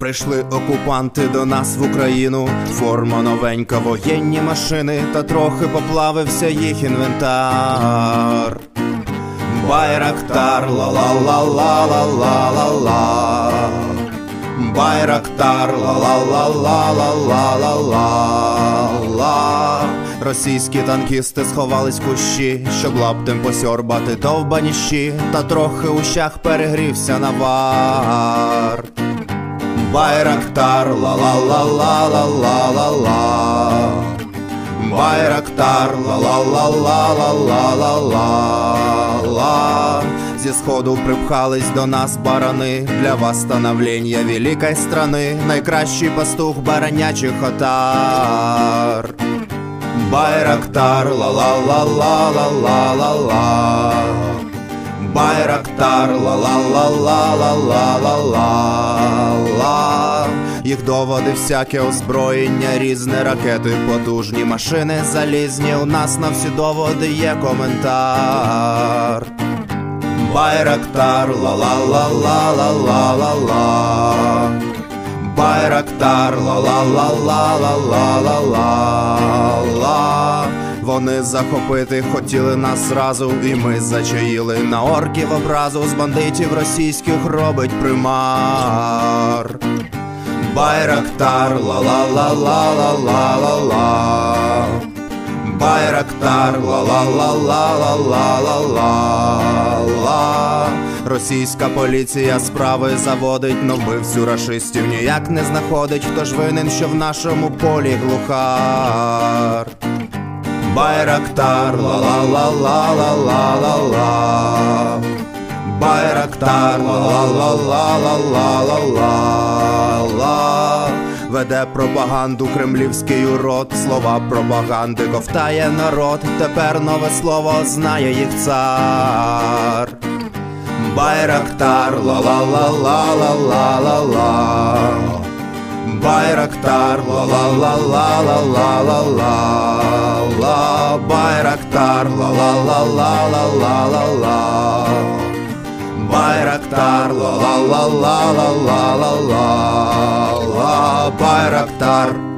Прийшли окупанти до нас в Україну, форма новенька, воєнні машини, та трохи поплавився їх інвентар. Байрактар, ла-ла-ла-ла-ла-ла-ла-ла. Байрактар, ла-ла-ла-ла-ла-ла-ла. Російські танкісти сховались в кущі, щоб лаптем посьорбати довбані щі, та трохи у щах перегрівся навар. Байрактар, ла-ла-ла-ла-ла-ла-ла-ла. Байрактар, ла-ла-ла-ла-ла-ла-ла. Зі сходу припхались до нас барани Для восстановлення великої страни Найкращий пастух баранячих отар Байрактар, ла-ла-ла-ла-ла-ла-ла-ла Байрактар, ла-ла-ла-ла-ла-ла-ла Їх доводи всяке озброєння, різне ракети, потужні машини залізні. У нас на всі доводи є коментар. Байрактар, ла-ла-ла-ла-ла-ла-ла-ла Байрактар, ла-ла-ла-ла-ла-ла-ла Вони захопити хотіли нас зразу, і ми зачаїли на орків образу з бандитів російських робить примар. Байрактар, ла-ла-ла-ла-ла-ла-ла Байрактар, ла-ла-ла-ла-ла-ла-ла Російська поліція справи заводить, но вбивцю рашистів ніяк не знаходить. Хто ж винен, що в нашому полі глухар? Байрактар, ла-ла-ла-ла-ла-ла-ла Байрактар, ла-ла-ла-ла-ла-ла-ла Веде пропаганду кремлівський урод, слова пропаганди ковтає народ. Тепер нове слово знає їх цар. Байрактар, ла-ла-ла-ла-ла-ла-ла Байрактар, ла-ла-ла-ла-ла-ла-ла Байрактар, ла-ла-ла-ла-ла-ла-ла Байрактар, ла-ла-ла-ла-ла-ла-ла Байрактар